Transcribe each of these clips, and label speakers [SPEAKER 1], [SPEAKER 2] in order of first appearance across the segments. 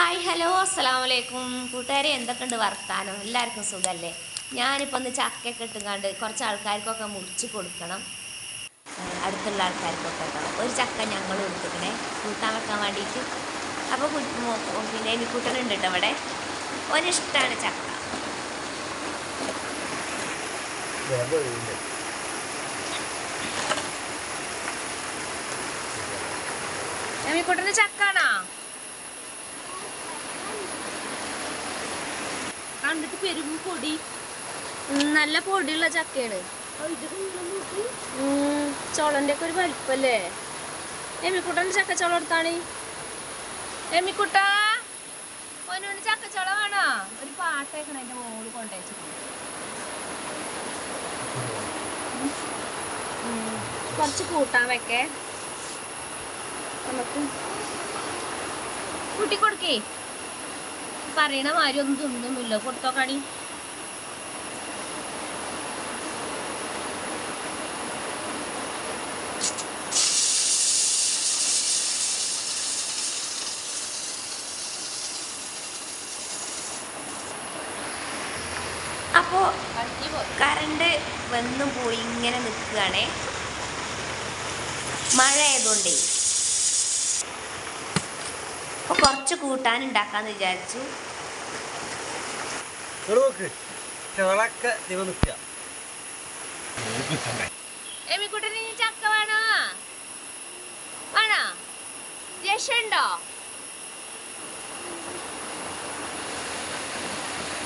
[SPEAKER 1] Hi hello അസ്സാം വലൈക്കും കൂട്ടുകാരെ എന്തൊക്കെയുണ്ട് വർത്താനം? എല്ലാവർക്കും സുഖമല്ലേ ഞാനിപ്പോൾ ഒന്ന് ചക്കയൊക്കെ ഇട്ടുകൊണ്ട് കുറച്ച് ആൾക്കാർക്കൊക്കെ മുറിച്ച് കൊടുക്കണം. അടുത്തുള്ള ആൾക്കാർക്കൊക്കെ കേട്ടോ. ഒരു ചക്ക ഞങ്ങൾ കൊടുത്തിട്ടേ കൂട്ടാൻ വെക്കാൻ വേണ്ടിയിട്ട് അപ്പോൾ പിന്നെ എനിക്കൂട്ടനുണ്ട് കേട്ടോ ഇവിടെ. ഒരിഷ്ടമാണ് ചക്ക. ചക്ക കണ്ടിട്ട് പെരും പൊടി. നല്ല പൊടിയുള്ള ചക്കയാണ്. ചോളന്റെ ഒക്കെ ഒരു വലിപ്പല്ലേ? എമ്മിക്കുട്ടന്റെ ചക്കച്ചോളം എടുത്താണ്. എമ്മിക്കുട്ട ഓനോട് ചക്കച്ചോളം വേണോ? ഒരു പാട്ടേക്കണം എന്റെ മോൾ കൊണ്ടുവച്ചു കുറച്ച് കൂട്ടാൻ വെക്കേ. നമുക്ക് കുട്ടി കൊടുക്കേ പറയണ മാതിരി ഒന്നും തിന്നുന്നില്ല കൊടുത്തോക്കാണി അപ്പോ കറണ്ട് വന്നും പോയി ഇങ്ങനെ നിൽക്കുകയാണേ. മഴ ആയതുകൊണ്ടേ. അപ്പൊ കുറച്ച് കൂട്ടാൻ ഉണ്ടാക്കാന്ന് വിചാരിച്ചു.
[SPEAKER 2] നോക്ക്. ചോളൊക്കെ ദിവ നിൽക്കുക.
[SPEAKER 1] എമിക്കുട്ടന് ചക്ക വേണോ? വേണോ? രക്ഷുണ്ടോ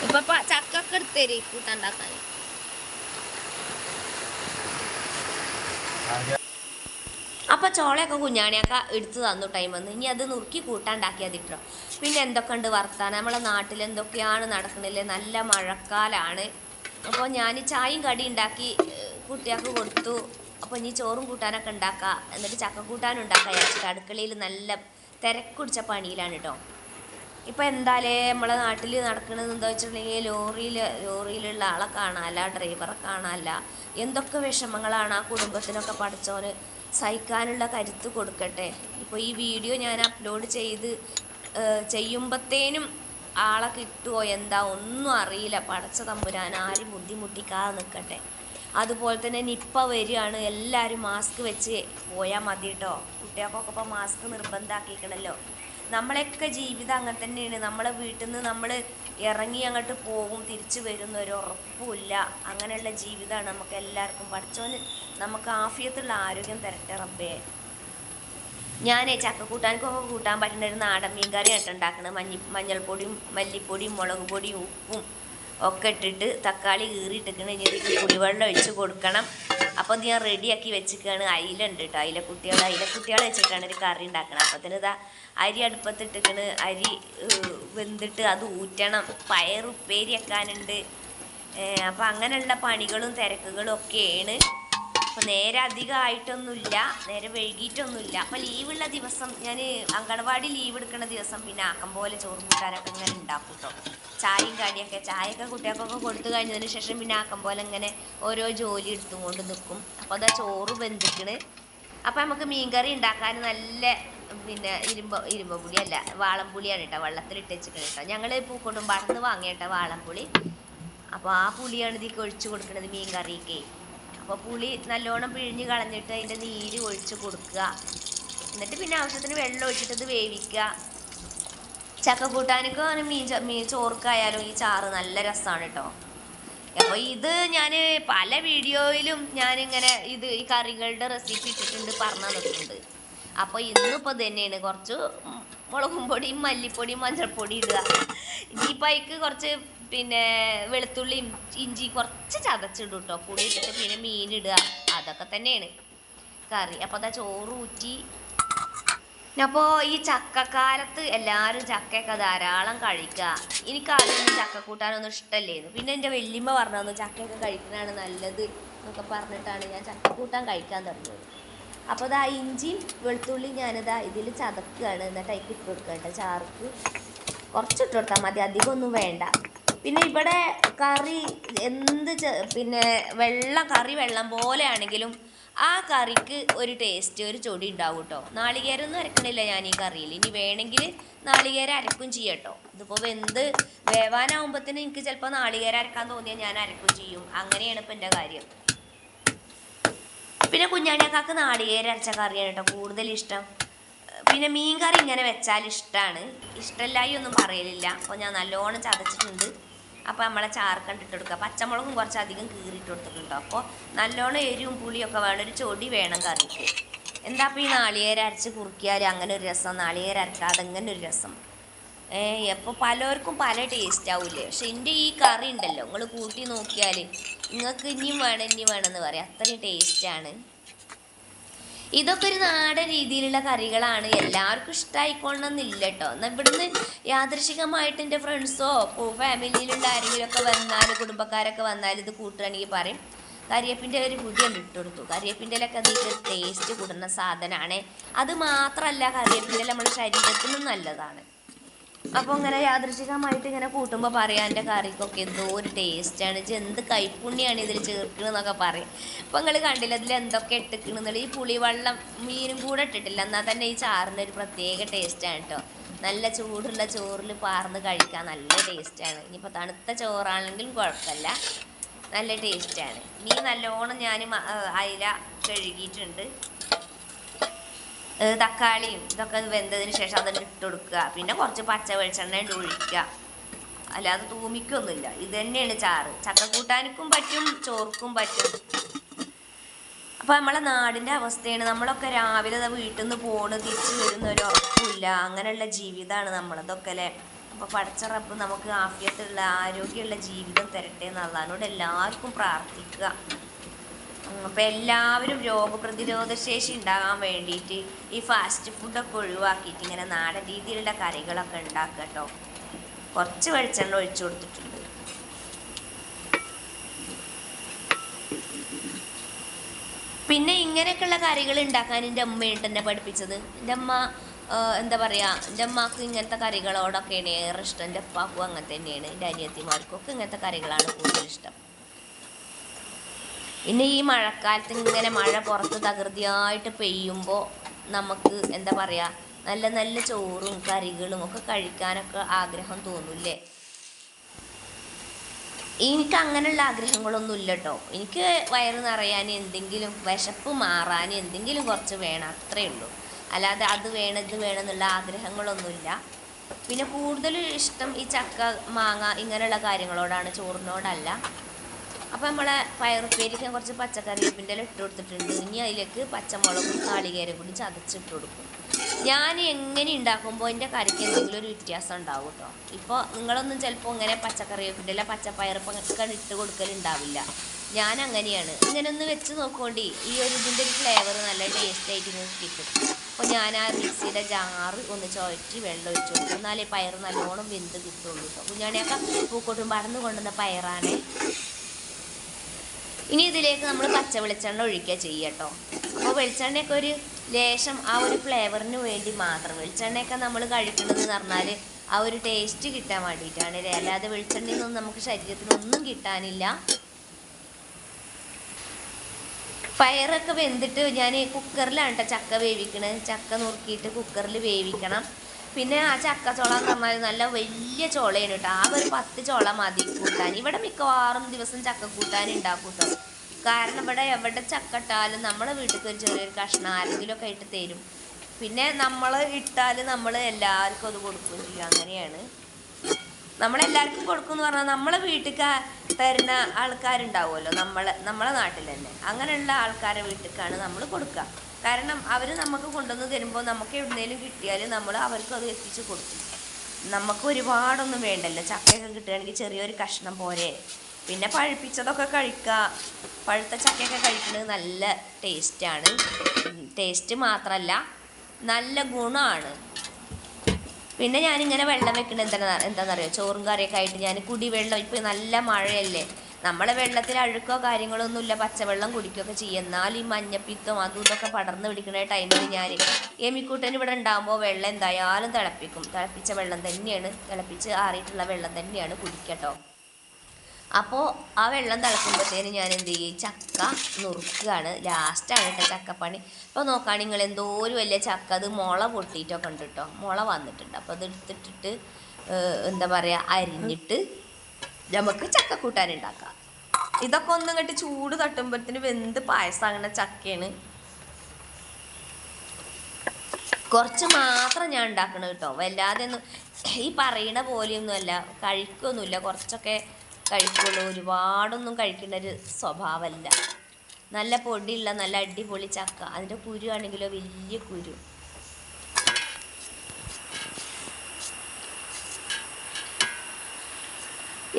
[SPEAKER 1] ഇപ്പൊ പ- ചക്ക എടുത്തേരി കൂട്ടുണ്ടാക്കാൻ അപ്പൊ ചോളയൊക്കെ കുഞ്ഞാണിയൊക്കെ എടുത്തു തന്നു ടൈം വന്ന്. ഇനി അത് നുറുക്കി കൂട്ടാണ്ടാക്കിയാൽ തിട്ടോ പിന്നെ എന്തൊക്കെ ഉണ്ട് വർത്താനം? നമ്മളെ നാട്ടിൽ എന്തൊക്കെയാണ് നടക്കണില്ലേ നല്ല മഴക്കാലാണ്. അപ്പോൾ ഞാൻ ചായയും കടി ഉണ്ടാക്കി കുട്ടികൾക്ക് കൊടുത്തു. അപ്പോൾ ഇനി ചോറും കൂട്ടാനൊക്കെ ഉണ്ടാക്കാം. എന്നിട്ട് ചക്ക കൂട്ടാനും ഉണ്ടാക്കാം വിചാരിച്ചിട്ട് അടുക്കളയിൽ നല്ല തിരക്കുടിച്ച പണിയിലാണ് കേട്ടോ ഇപ്പം എന്തായാലേ നമ്മളെ നാട്ടിൽ നടക്കുന്നത് എന്താ വെച്ചിട്ടുണ്ടെങ്കിൽ ലോറിയിൽ ലോറിയിലുള്ള ആളെ കാണാനല്ല ഡ്രൈവറെ കാണാനല്ല എന്തൊക്കെ വിഷമങ്ങളാണ് ആ കുടുംബത്തിനൊക്കെ പഠിച്ചോന് സഹിക്കാനുള്ള കരുത്ത് കൊടുക്കട്ടെ. ഇപ്പോൾ ഈ വീഡിയോ ഞാൻ അപ്ലോഡ് ചെയ്ത് ചെയ്യുമ്പത്തേനും ആളെ കിട്ടുമോ എന്താ ഒന്നും അറിയില്ല. പടച്ച തമ്പുരാൻ ആരും ബുദ്ധിമുട്ടിക്കാതെ നിൽക്കട്ടെ അതുപോലെ തന്നെ നിപ്പ വരികയാണ്. എല്ലാവരും മാസ്ക് വെച്ച് പോയാൽ മതി കേട്ടോ കുട്ടികൾക്കൊക്കെ ഇപ്പോൾ മാസ്ക് നിർബന്ധമാക്കിക്കണല്ലോ നമ്മളെയൊക്കെ ജീവിതം അങ്ങനെ തന്നെയാണ്. നമ്മളെ വീട്ടിൽ നിന്ന് നമ്മൾ ഇറങ്ങി അങ്ങോട്ട് പോകും തിരിച്ചു വരുന്ന ഒരു ഉറപ്പുമില്ല അങ്ങനെയുള്ള ജീവിതമാണ് നമുക്ക് എല്ലാവർക്കും. പഠിച്ചോന് നമുക്ക് ആഫിയത്തുള്ള ആരോഗ്യം തരട്ടെ റബ്ബേ. ഞാൻ ചക്കക്കൂട്ടാനൊക്കെ കൂട്ടാൻ പറ്റുന്ന ഒരു നാടൻ മീൻ കറിയായിട്ട് ഉണ്ടാക്കുന്നത് മഞ്ഞ മഞ്ഞൾപ്പൊടിയും മല്ലിപ്പൊടിയും മുളക് പൊടിയും ഉപ്പും ഒക്കെ ഇട്ടിട്ട് തക്കാളി കീറിയിട്ടിരിക്കണം. ഇനി കുടിവെള്ളം ഒഴിച്ച് കൊടുക്കണം. അപ്പോൾ ഞാൻ റെഡിയാക്കി വെച്ചിരിക്കുകയാണ്. അയില ഉണ്ട് കേട്ടോ. അയില കുട്ടികൾ അയില കുട്ടികളെ വെച്ചിട്ടാണ് ഒരു കറി ഉണ്ടാക്കണം. അപ്പത്തിന് ഇതാ അരി അടുപ്പത്തിട്ടിക്കണ് അരി വെന്തിട്ട് അത് ഊറ്റണം. പയർ ഉപ്പേരി വെക്കാനുണ്ട് അപ്പോൾ അങ്ങനെയുള്ള പണികളും തിരക്കുകളും ഒക്കെയാണ്. അപ്പോൾ നേരെ അധികമായിട്ടൊന്നുമില്ല നേരെ വൈകിട്ടൊന്നുമില്ല. അപ്പോൾ ലീവുള്ള ദിവസം ഞാൻ അങ്കണവാടി ലീവ് എടുക്കുന്ന ദിവസം പിന്നെ ആക്കം പോലെ ചോറും കൂട്ടാനൊക്കെ ഇങ്ങനെ ഉണ്ടാക്കും കേട്ടോ ചായയും കടിയൊക്കെ ചായയൊക്കെ കുട്ടികൾക്കൊക്കെ കൊടുത്തു കഴിഞ്ഞതിന് ശേഷം പിന്നെ ആക്കം പോലെ ഇങ്ങനെ ഓരോ ജോലി എടുത്തുകൊണ്ട് നിൽക്കും അപ്പോൾ അതാ ചോറ് ബന്ധിക്കണ് അപ്പോൾ നമുക്ക് മീൻകറി ഉണ്ടാക്കാൻ നല്ല പിന്നെ ഇരുമ്പ ഇരുമ്പുളി അല്ല വാളംപുളിയാണ് കേട്ടോ വെള്ളത്തിലിട്ട് വെച്ചിട്ടുണ്ട് കേട്ടോ ഞങ്ങൾ പൂക്കോട്ടും പടന്ന് വാങ്ങിയ കേട്ടോ വാളംപുളി അപ്പോൾ ആ പുളിയാണ് ഇതിലേക്ക് ഒഴിച്ചു കൊടുക്കുന്നത് മീൻ കറിക്ക് അപ്പോൾ പുളി നല്ലോണം പിഴിഞ്ഞ് കളഞ്ഞിട്ട് അതിന്റെ നീര് ഒഴിച്ച് കൊടുക്കുക. എന്നിട്ട് പിന്നെ ആവശ്യത്തിന് വെള്ളം ഒഴിച്ചിട്ട് ഇത് വേവിക്കുക. ചക്ക കൂട്ടാനൊക്കെ അങ്ങനെ മീൻ മീൻ ചോർക്കായാലും ഈ ചാറ് നല്ല രസമാണ് കേട്ടോ അപ്പോൾ ഇത് ഞാൻ പല വീഡിയോയിലും ഞാനിങ്ങനെ ഇത് ഈ കറികളുടെ റെസിപ്പി ഇട്ടിട്ടുണ്ട് പറഞ്ഞു തന്നിട്ടുണ്ട്. അപ്പോൾ ഇന്നിപ്പോൾ തന്നെയാണ്. കുറച്ച് മുളകും പൊടിയും മല്ലിപ്പൊടിയും മഞ്ഞൾപ്പൊടി ഇടുക. ഇനിയിപ്പോൾ അതിക്ക് കുറച്ച് പിന്നെ വെളുത്തുള്ളിയും ഇഞ്ചി കുറച്ച് ചതച്ചിടും കേട്ടോ പുളി ഇട്ടിട്ട് പിന്നെ മീൻ അതൊക്കെ തന്നെയാണ് കറി. അപ്പോൾ അതാ ചോറ് ഊറ്റി. അപ്പോൾ ഈ ചക്കക്കാലത്ത് എല്ലാവരും ചക്കയൊക്കെ ധാരാളം കഴിക്കുക. എനിക്ക് ആദ്യം ചക്ക കൂട്ടാനൊന്നും ഇഷ്ടമല്ലായിരുന്നു പിന്നെ എന്റെ വെല്ലിമ്മ പറഞ്ഞു ചക്കയൊക്കെ കഴിക്കുന്നതാണ് നല്ലത് എന്നൊക്കെ പറഞ്ഞിട്ടാണ് ഞാൻ ചക്ക കൂട്ടാൻ കഴിക്കാൻ തുടങ്ങിയത്. അപ്പോൾ ഇതാ ഇഞ്ചിയും വെളുത്തുള്ളിയും ഞാനിതാ ഇതിൽ ചതക്കുകയാണ്. എന്നിട്ട് അതിക്ക് ഇട്ട് കൊടുക്കുക കേട്ടോ ചാർക്ക് കുറച്ചിട്ട് കൊടുത്താൽ മതി. അധികമൊന്നും വേണ്ട. പിന്നെ ഇവിടെ കറി എന്ത് പിന്നെ വെള്ളം കറി വെള്ളം പോലെ ആണെങ്കിലും ആ കറിക്ക് ഒരു ടേസ്റ്റ് ഒരു ചൊടി ഉണ്ടാവും കേട്ടോ നാളികേരമൊന്നും അരക്കണില്ല ഞാൻ ഈ കറിയിൽ. ഇനി വേണമെങ്കിൽ നാളികേരം അരക്കും ചെയ്യട്ടോ ഇതിപ്പോൾ വെന്ത് വേവാനാവുമ്പത്തിന് എനിക്ക് ചിലപ്പോൾ നാളികേരം അരക്കാൻ തോന്നിയാൽ ഞാൻ അരക്കും ചെയ്യും. അങ്ങനെയാണ് ഇപ്പം എന്റെ കാര്യം. പിന്നെ കുഞ്ഞാണിയാക്കാക്ക് നാളികേരം അരച്ച കറിയാണ് കേട്ടോ കൂടുതൽ ഇഷ്ടം. പിന്നെ മീൻ കറി ഇങ്ങനെ വെച്ചാൽ ഇഷ്ടമാണ് ഇഷ്ടമില്ലായി ഒന്നും പറയലില്ല. അപ്പോൾ ഞാൻ നല്ലോണം ചതച്ചിട്ടുണ്ട്. അപ്പോൾ നമ്മളെ ചാർക്കണ്ട് ഇട്ട് കൊടുക്കുക പച്ചമുളകും കുറച്ചധികം കീറിയിട്ട് കൊടുത്തിട്ടുണ്ട് അപ്പോൾ നല്ലോണം എരിവും പുളിയൊക്കെ വേണം. ഒരു ചൊടി വേണം കറിക്ക്. എന്താ അപ്പോൾ ഈ നാളികേരം അരച്ച് കുറുക്കിയാൽ അങ്ങനെ ഒരു രസം? നാളികേരം അരക്കാതെ അങ്ങനെ ഒരു രസം? ഏഹ് അപ്പോൾ പലർക്കും പല ടേസ്റ്റ് ആവില്ലേ പക്ഷെ എന്റെ ഈ കറി ഉണ്ടല്ലോ നിങ്ങൾ കൂട്ടി നോക്കിയാൽ നിങ്ങൾക്ക് ഇനിയും വേണം ഇനിയും വേണമെന്ന് പറയാം. അത്രയും ടേസ്റ്റാണ് ഇതൊക്കെ ഒരു നാടൻ രീതിയിലുള്ള കറികളാണ്. എല്ലാവർക്കും ഇഷ്ടമായിക്കൊള്ളണമെന്നില്ല കേട്ടോ എന്നാൽ ഇവിടുന്ന് യാദൃശികമായിട്ട് എന്റെ ഫ്രണ്ട്സോ ഫാമിലിയിലുള്ള ആരെങ്കിലും ഒക്കെ വന്നാൽ കുടുംബക്കാരൊക്കെ വന്നാൽ ഇത് കൂട്ടുകയാണെങ്കിൽ പറയും കരിയേപ്പിന്റെ ഒരു പുതിയ ഇട്ട് കൊടുത്തു. കരിയേപ്പിന്റെ ഇലൊക്കെ അതിന്റെ ടേസ്റ്റ് കൂടുന്ന സാധനമാണ് അത് മാത്രമല്ല കരിയേപ്പിന്റെ നമ്മുടെ ശരീരത്തിനും നല്ലതാണ്. അപ്പോൾ ഇങ്ങനെ യാദൃശികമായിട്ട് ഇങ്ങനെ കൂട്ടുമ്പോൾ പറയാം എന്റെ കറിക്കൊക്കെ എന്തോ ഒരു ടേസ്റ്റാണ് ഇത് എന്ത് കൈപ്പുണ്യാണ് ഇതിൽ ചേർക്കണമെന്നൊക്കെ പറയും. അപ്പോൾ നിങ്ങൾ കണ്ടില്ല ഇതിൽ എന്തൊക്കെ ഇട്ടിക്കണെന്നുള്ള ഈ പുളിവെള്ളം മീനും കൂടെ ഇട്ടിട്ടില്ല. എന്നാൽ തന്നെ ഈ ചാറിന് ഒരു പ്രത്യേക ടേസ്റ്റ് ആണ് കേട്ടോ നല്ല ചൂടുള്ള ചോറിൽ പാർന്ന് കഴിക്കാൻ നല്ല ടേസ്റ്റ് ടേസ്റ്റാണ് ഇനിയിപ്പോൾ തണുത്ത ചോറാണെങ്കിലും കുഴപ്പമില്ല. നല്ല ടേസ്റ്റ് ആണ്. മീൻ നല്ലോണം ഞാൻ അയില കഴുകിയിട്ടുണ്ട്. തക്കാളിയും ഇതൊക്കെ വെന്തതിന് ശേഷം അതിന് ഇട്ട് കൊടുക്കുക പിന്നെ കുറച്ച് പച്ച വെളിച്ചെണ്ണ ഇട്ട് ഒഴിക്കുക. അല്ലാതെ തൂമിക്കൊന്നുമില്ല. ഇത് തന്നെയാണ് ചാറ്. ചക്കക്കൂട്ടാനിക്കും പറ്റും ചോർക്കും പറ്റും. അപ്പോൾ നമ്മളെ നാടിന്റെ അവസ്ഥയാണ്. നമ്മളൊക്കെ രാവിലെ വീട്ടിൽ നിന്ന് പോണ് തിരിച്ചു വരുന്ന ഒരു ഉറപ്പില്ല അങ്ങനെയുള്ള ജീവിതമാണ് നമ്മളതൊക്കെ അല്ലേ? അപ്പോൾ പഠിച്ച നമുക്ക് ആഫിയത്തുള്ള ആരോഗ്യമുള്ള ജീവിതം തരട്ടെ എന്നുള്ളതിനോട് എല്ലാവർക്കും പ്രാർത്ഥിക്കുക. അപ്പോൾ എല്ലാവരും രോഗപ്രതിരോധ ശേഷി ഉണ്ടാകാൻ വേണ്ടിയിട്ട് ഈ ഫാസ്റ്റ് ഫുഡൊക്കെ ഒഴിവാക്കിയിട്ട് ഇങ്ങനെ നാടൻ രീതിയിലുള്ള കറികളൊക്കെ ഉണ്ടാക്കുക കേട്ടോ കുറച്ച് വെളിച്ചെണ്ണ ഒഴിച്ചു കൊടുത്തിട്ടുണ്ട്. പിന്നെ ഇങ്ങനെയൊക്കെയുള്ള കറികൾ ഉണ്ടാക്കാൻ എന്റെ അമ്മയായിട്ട് എന്നെ പഠിപ്പിച്ചത്. എന്റെ അമ്മ എന്താ പറയുക എന്റെ അമ്മയ്ക്ക് ഇങ്ങനത്തെ കറികളോടൊക്കെയാണ് ഏറെ ഇഷ്ടം. എന്റെ അപ്പാക്കും അങ്ങനെ തന്നെയാണ്. എന്റെ അനിയത്തിമാർക്കും ഒക്കെ ഇങ്ങനത്തെ കറികളാണ് കൂടുതൽ ഇഷ്ടം. പിന്നെ ഈ മഴക്കാലത്ത് ഇങ്ങനെ മഴ പുറത്ത് തകൃതിയായിട്ട് പെയ്യുമ്പോൾ നമുക്ക് എന്താ പറയുക നല്ല നല്ല ചോറും കറികളും ഒക്കെ കഴിക്കാനൊക്കെ ആഗ്രഹം തോന്നൂല്ലേ? എനിക്ക് അങ്ങനെയുള്ള ആഗ്രഹങ്ങളൊന്നും ഇല്ല കേട്ടോ എനിക്ക് വയറ് നിറയാൻ എന്തെങ്കിലും വിശപ്പ് മാറാൻ എന്തെങ്കിലും കുറച്ച് വേണം അത്രയേ ഉള്ളൂ. അല്ലാതെ അത് വേണം ഇത് വേണം എന്നുള്ള ആഗ്രഹങ്ങളൊന്നുമില്ല പിന്നെ കൂടുതൽ ഇഷ്ടം ഈ ചക്ക മാങ്ങ ഇങ്ങനെയുള്ള കാര്യങ്ങളോടാണ് ചോറിനോടല്ല. അപ്പോൾ നമ്മളെ പയറുപ്പേരിക്ക് കുറച്ച് പച്ചക്കറി ഉപ്പിന്റെ ഇട്ട് കൊടുത്തിട്ടുണ്ട്. ഇനി അതിലേക്ക് പച്ചമുളകും നാളികേരം കൂടി ചതച്ചിട്ട് കൊടുക്കും. ഞാൻ എങ്ങനെ ഉണ്ടാക്കുമ്പോൾ എന്റെ കറിക്ക് എന്തെങ്കിലും ഒരു വ്യത്യാസം ഉണ്ടാവും കേട്ടോ ഇപ്പോൾ നിങ്ങളൊന്നും ചിലപ്പോൾ ഇങ്ങനെ പച്ചക്കറി പച്ചക്കറിവേപ്പിന്റെ ഇല പച്ചപ്പയറുപ്പൊക്കെ ഇട്ട് കൊടുക്കലുണ്ടാവില്ല ഞാൻ അങ്ങനെയാണ്. ഇങ്ങനെ ഒന്ന് വെച്ച് നോക്കുകൊണ്ടേ ഈ ഒരു ഇതിന്റെ ഒരു ഫ്ലേവർ നല്ല ടേസ്റ്റ് ആയിട്ട് നിങ്ങൾക്ക് കിട്ടും അപ്പോൾ ഞാൻ ആ മിക്സിയുടെ ജാറ് ഒന്ന് ചുഴറ്റി വെള്ളം ഒഴിച്ച് കൊടുക്കും. എന്നാലേ പയർ നല്ലോണം വെന്ത് കിട്ടുള്ളൂ കേട്ടോ കുഞ്ഞാണിയൊക്കെ പൂക്കോട്ടും പടന്ന് കൊണ്ടുവന്ന പയറാണേ. ഇനി ഇതിലേക്ക് നമ്മൾ പച്ച വെളിച്ചെണ്ണ ഒഴിക്കുക ചെയ്യട്ടോ അപ്പോൾ വെളിച്ചെണ്ണയൊക്കെ ഒരു ലേശം ആ ഒരു ഫ്ലേവറിന് വേണ്ടി മാത്രം. വെളിച്ചെണ്ണയൊക്കെ നമ്മൾ കഴിക്കുന്നത് എന്ന് പറഞ്ഞാൽ ആ ഒരു ടേസ്റ്റ് കിട്ടാൻ വേണ്ടിയിട്ടാണ് അല്ലേ? അല്ലാതെ വെളിച്ചെണ്ണയിൽ നിന്നും നമുക്ക് ശരീരത്തിനൊന്നും കിട്ടാനില്ല. പയറൊക്കെ വെന്തിട്ട് ഞാൻ കുക്കറിലാണ് കേട്ടോ ചക്ക വേവിക്കണത്. ചക്ക നുറുക്കിയിട്ട് കുക്കറിൽ വേവിക്കണം. പിന്നെ ആ ചക്ക പറഞ്ഞാൽ നല്ല വലിയ ചോളയാണ് കേട്ടോ ആ ഒരു പത്ത് ചോള മതി കൂട്ടാൻ ഇവിടെ മിക്കവാറും ദിവസം ചക്ക കൂട്ടാൻ ഉണ്ടാക്കും കാരണം ഇവിടെ എവിടെ ചക്ക ഇട്ടാലും നമ്മളെ വീട്ടിൽ ഒരു ചെറിയൊരു കഷ്ണം ആരെങ്കിലും ഒക്കെ ഇട്ട് തരും. പിന്നെ നമ്മൾ ഇട്ടാൽ നമ്മൾ എല്ലാവർക്കും അത് കൊടുക്കുകയും ചെയ്യും. അങ്ങനെയാണ്. നമ്മളെല്ലാവർക്കും കൊടുക്കും എന്ന് പറഞ്ഞാൽ നമ്മളെ വീട്ടിൽ തരുന്ന ആൾക്കാരുണ്ടാവുമല്ലോ. നമ്മളെ നമ്മളെ നാട്ടിൽ തന്നെ അങ്ങനെയുള്ള ആൾക്കാരെ വീട്ടിലേക്കാണ് നമ്മൾ കൊടുക്കുക. കാരണം അവർ നമുക്ക് കൊണ്ടുവന്ന് തരുമ്പോൾ നമുക്ക് എവിടുന്നേലും കിട്ടിയാൽ നമ്മൾ അവർക്ക് അത് എത്തിച്ച് കൊടുക്കും. നമുക്ക് ഒരുപാടൊന്നും വേണ്ടല്ലോ. ചക്കയൊക്കെ കിട്ടുകയാണെങ്കിൽ ചെറിയൊരു കഷ്ണം പോരെ പിന്നെ പഴുപ്പിച്ചതൊക്കെ കഴിക്കുക പഴുത്ത ചക്കയൊക്കെ കഴിക്കുന്നത് നല്ല ടേസ്റ്റാണ്. ടേസ്റ്റ് മാത്രമല്ല നല്ല ഗുണമാണ് പിന്നെ ഞാനിങ്ങനെ വെള്ളം വെക്കുന്നത് എന്താ എന്താണെന്നറിയോ ചോറും കറിയൊക്കെ ആയിട്ട് ഞാൻ കുടിവെള്ളം ഇപ്പം നല്ല മഴയല്ലേ. നമ്മളെ വെള്ളത്തിൽ അഴുക്കോ കാര്യങ്ങളോ ഒന്നുമില്ല പച്ചവെള്ളം കുടിക്കുകയൊക്കെ ചെയ്യും. എന്നാൽ ഈ മഞ്ഞപ്പിത്തം അതും ഇതൊക്കെ പടർന്ന് പിടിക്കുന്ന ടൈമിൽ ഞാൻ എമിക്കൂട്ടൻ ഇവിടെ ഉണ്ടാകുമ്പോൾ വെള്ളം എന്തായാലും തിളപ്പിക്കും. തിളപ്പിച്ച വെള്ളം തന്നെയാണ്. തിളപ്പിച്ച് ആറിയിട്ടുള്ള വെള്ളം തന്നെയാണ് കുടിക്കട്ടോ. അപ്പോൾ ആ വെള്ളം തിളക്കുമ്പോഴത്തേന് ഞാൻ എന്ത് ചെയ്യും? ചക്ക നുറുക്കുകയാണ് ലാസ്റ്റാണ് കേട്ടോ ചക്കപ്പണി. അപ്പോൾ നോക്കുകയാണ് നിങ്ങൾ എന്തോ ഒരു വലിയ ചക്ക. അത് മുള പൊട്ടിയിട്ടൊക്കെ ഉണ്ട് കേട്ടോ. മുള വന്നിട്ടുണ്ട്. അപ്പോൾ അത് എടുത്തിട്ടിട്ട് എന്താ പറയുക അരിഞ്ഞിട്ട് നമുക്ക് ചക്ക കൂട്ടാൻ ഉണ്ടാക്കാം ഇതൊക്കെ ഒന്നും ഇങ്ങോട്ട് ചൂട് തട്ടുമ്പോഴത്തേന് വെന്ത് പായസമാകുന്ന ചക്കയാണ്. കുറച്ച് മാത്രം ഞാൻ ഉണ്ടാക്കണം കേട്ടോ. വല്ലാതെ ഒന്നും ഈ പറയണ പോലെയൊന്നുമല്ല. കഴിക്കൊന്നുമില്ല. കുറച്ചൊക്കെ കഴിക്കുള്ളൂ. ഒരുപാടൊന്നും കഴിക്കേണ്ട ഒരു സ്വഭാവമല്ല. നല്ല പൊടിയുള്ള നല്ല അടിപൊളി ചക്ക. അതിന്റെ കുരു ആണെങ്കിലോ വലിയ കുരു.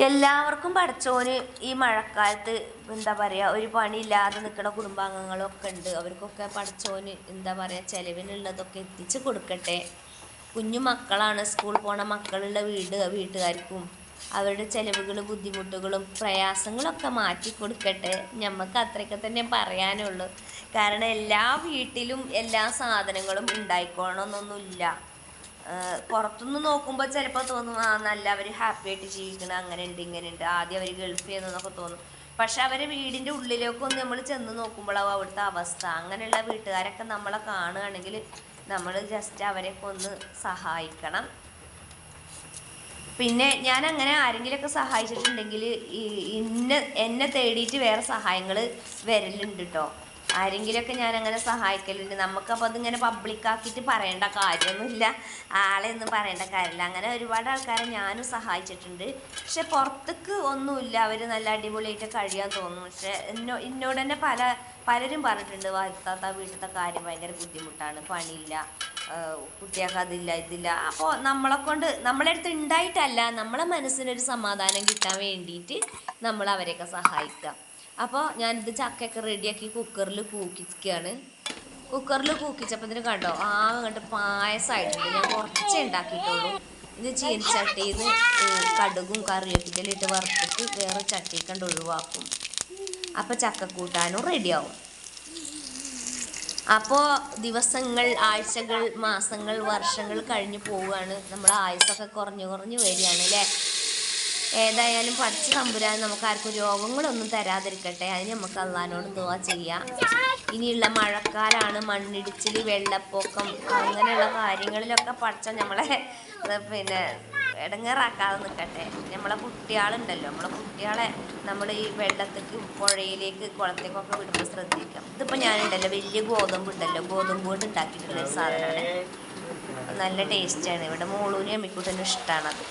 [SPEAKER 1] എല്ലാവർക്കും പഠിച്ചോന് ഈ മഴക്കാലത്ത് എന്താ പറയുക ഒരു പണിയില്ലാതെ നിൽക്കുന്ന കുടുംബാംഗങ്ങളൊക്കെ ഉണ്ട്. അവർക്കൊക്കെ പഠിച്ചോന് എന്താ പറയുക ചിലവിനുള്ളതൊക്കെ എത്തിച്ച് കൊടുക്കട്ടെ. കുഞ്ഞു മക്കളാണ് സ്കൂൾ പോണ മക്കളുള്ള വീട് വീട്ടുകാർക്കും അവരുടെ ചിലവുകളും ബുദ്ധിമുട്ടുകളും പ്രയാസങ്ങളൊക്കെ മാറ്റി കൊടുക്കട്ടെ. ഞമ്മക്ക് അത്രയൊക്കെ തന്നെ പറയാനുള്ളൂ. കാരണം എല്ലാ വീട്ടിലും എല്ലാ സാധനങ്ങളും ഉണ്ടായിക്കോണമെന്നൊന്നുമില്ല പുറത്തുനിന്ന് നോക്കുമ്പോൾ ചിലപ്പോൾ തോന്നും ആ നല്ല അവർ ഹാപ്പി ആയിട്ട് ജീവിക്കണം അങ്ങനെ ഉണ്ട് ഇങ്ങനെ ഉണ്ട് ആദ്യം അവർ ഗൾഫിൽ നിന്നൊക്കെ തോന്നും. പക്ഷെ അവരെ വീടിന്റെ ഉള്ളിലേക്കൊന്ന് നമ്മൾ ചെന്ന് നോക്കുമ്പോഴാവും അവിടുത്തെ അവസ്ഥ. അങ്ങനെയുള്ള വീട്ടുകാരൊക്കെ നമ്മളെ കാണുകയാണെങ്കിൽ നമ്മൾ ജസ്റ്റ് അവരെയൊക്കെ ഒന്ന് സഹായിക്കണം. പിന്നെ ഞാൻ അങ്ങനെ ആരെങ്കിലുമൊക്കെ സഹായിച്ചിട്ടുണ്ടെങ്കിൽ ഇന്ന എന്നെ തേടിയിട്ട് വേറെ സഹായങ്ങൾ വരലുണ്ട് കേട്ടോ ആരെങ്കിലുമൊക്കെ ഞാൻ അങ്ങനെ സഹായിക്കലുണ്ട്. നമുക്കപ്പോൾ അതിങ്ങനെ പബ്ലിക്കാക്കിയിട്ട് പറയേണ്ട കാര്യമൊന്നുമില്ല. ആളെ ഒന്നും പറയേണ്ട കാര്യമില്ല. അങ്ങനെ ഒരുപാട് ആൾക്കാരെ ഞാനും സഹായിച്ചിട്ടുണ്ട്. പക്ഷെ പുറത്തേക്ക് ഒന്നുമില്ല. അവർ നല്ല അടിപൊളിയായിട്ട് കഴിയാൻ തോന്നുന്നു. പക്ഷെ എന്നോ എന്നോട് തന്നെ പല പലരും പറഞ്ഞിട്ടുണ്ട് വരുത്താത്ത വീട്ടിലത്തെ കാര്യം ഭയങ്കര ബുദ്ധിമുട്ടാണ്. പണിയില്ല. കുട്ടികൾക്ക് അതില്ല ഇതില്ല. അപ്പോൾ നമ്മളെ കൊണ്ട് നമ്മളെ അടുത്ത് ഉണ്ടായിട്ടല്ല നമ്മളെ മനസ്സിനൊരു സമാധാനം കിട്ടാൻ വേണ്ടിയിട്ട് നമ്മൾ അവരെയൊക്കെ സഹായിക്കുക അപ്പോൾ ഞാനിത് ചക്കയൊക്കെ റെഡിയാക്കി കുക്കറിൽ കൂക്കിക്കുകയാണ് കുക്കറിൽ കൂക്കിച്ചപ്പോൾ ഇതിന് കണ്ടോ? ആ അങ്ങോട്ട് പായസമായിട്ടുണ്ട് ഞാൻ കുറച്ചേ ഉണ്ടാക്കിയിട്ടുള്ളൂ. ഇത് ചീനച്ചട്ടിയിൽ നിന്ന് കടുകും കറിവേപ്പിന്റെ ഇട്ട് വറുത്തിട്ട് വേറെ ചട്ടി കണ്ട് ഒഴിവാക്കും. അപ്പോൾ ചക്കക്കൂട്ടാനും റെഡിയാവും. അപ്പോൾ ദിവസങ്ങൾ ആഴ്ചകൾ മാസങ്ങൾ വർഷങ്ങൾ കഴിഞ്ഞു പോവുകയാണ് നമ്മുടെ ആയുസ്സൊക്കെ കുറഞ്ഞു കുറഞ്ഞു വരികയാണ് അല്ലേ? ഏതായാലും പഠിച്ച തമ്പുരാൻ നമുക്ക് ആർക്കും രോഗങ്ങളൊന്നും തരാതിരിക്കട്ടെ. അതിന് നമുക്ക് അള്ളഹാനോട് ദുവാ ചെയ്യാം. ഇനിയുള്ള മഴക്കാലാണ് മണ്ണിടിച്ചിൽ വെള്ളപ്പൊക്കം അങ്ങനെയുള്ള കാര്യങ്ങളിലൊക്കെ പഠിച്ച നമ്മളെ പിന്നെ ഇടങ്ങേറാക്കാതെ നിൽക്കട്ടെ നമ്മളെ കുട്ടികളുണ്ടല്ലോ. നമ്മളെ കുട്ടികളെ നമ്മൾ ഈ വെള്ളത്തേക്ക് പുഴയിലേക്ക് കുളത്തേക്കൊക്കെ വിടുമ്പോൾ ശ്രദ്ധിക്കാം. ഇതിപ്പോൾ ഞാനുണ്ടല്ലോ വലിയ ഗോതമ്പ് ഉണ്ടല്ലോ. ഗോതമ്പ് കൊണ്ട് ഉണ്ടാക്കിയിട്ടുള്ള സാധനമാണ്. നല്ല ടേസ്റ്റാണ് ഇവിടെ മോളൂനും അമ്മിക്കൂട്ടനും ഇഷ്ടമാണത്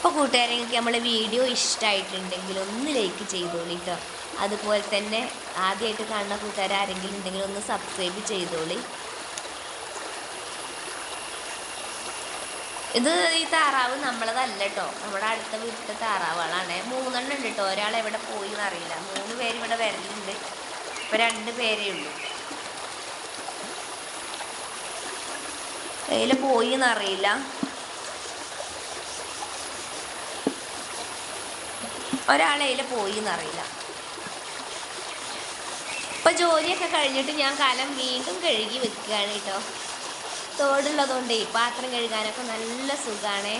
[SPEAKER 1] അപ്പോൾ കൂട്ടുകാരെ നിങ്ങൾക്ക് നമ്മളെ വീഡിയോ ഇഷ്ടമായിട്ടുണ്ടെങ്കിൽ ഒന്ന് ലൈക്ക് ചെയ്തോളി കേട്ടോ അതുപോലെ തന്നെ ആദ്യമായിട്ട് കാണുന്ന കൂട്ടുകാർ ആരെങ്കിലും ഉണ്ടെങ്കിൽ ഒന്ന് സബ്സ്ക്രൈബ് ചെയ്തോളി. ഇത് ഈ താറാവ് നമ്മളതല്ല കേട്ടോ നമ്മുടെ അടുത്ത വീട്ടിലെ താറാവുകളാണ്. മൂന്നെണ്ണം ഉണ്ട് കേട്ടോ ഒരാൾ എവിടെ പോയി എന്നറിയില്ല മൂന്ന് പേര് ഇവിടെ വരലുണ്ട്. ഇപ്പം രണ്ട് പേരേ ഉള്ളൂ. അതിൽ പോയി എന്നറിയില്ല ഒരാളതിൽ പോയി എന്നറിയില്ല. ഇപ്പൊ ജോലിയൊക്കെ കഴിഞ്ഞിട്ട് ഞാൻ കലം വീണ്ടും കഴുകി വെക്കുകയാണ് കേട്ടോ. തോടുള്ളതുകൊണ്ടേ പാത്രം കഴുകാനൊക്കെ നല്ല സുഖാണേ.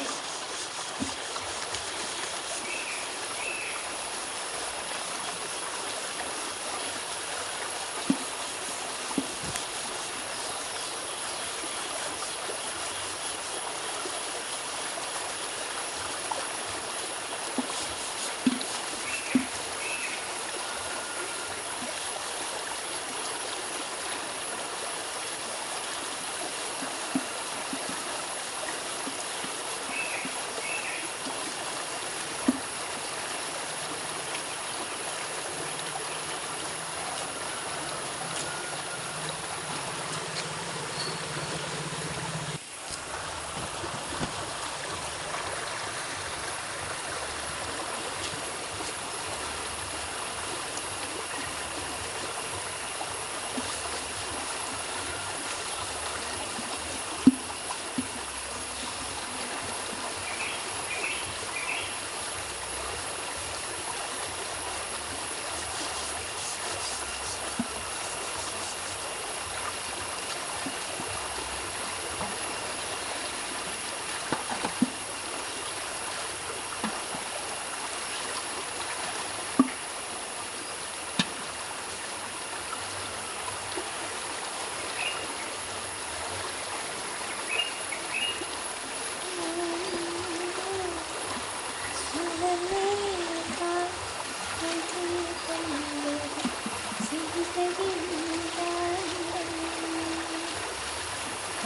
[SPEAKER 3] Lembut-lembut, kunci kembung, sisi kelingkungan, kawin kering,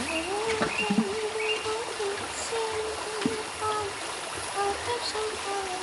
[SPEAKER 3] rindu, izin, iman, atau sangkar.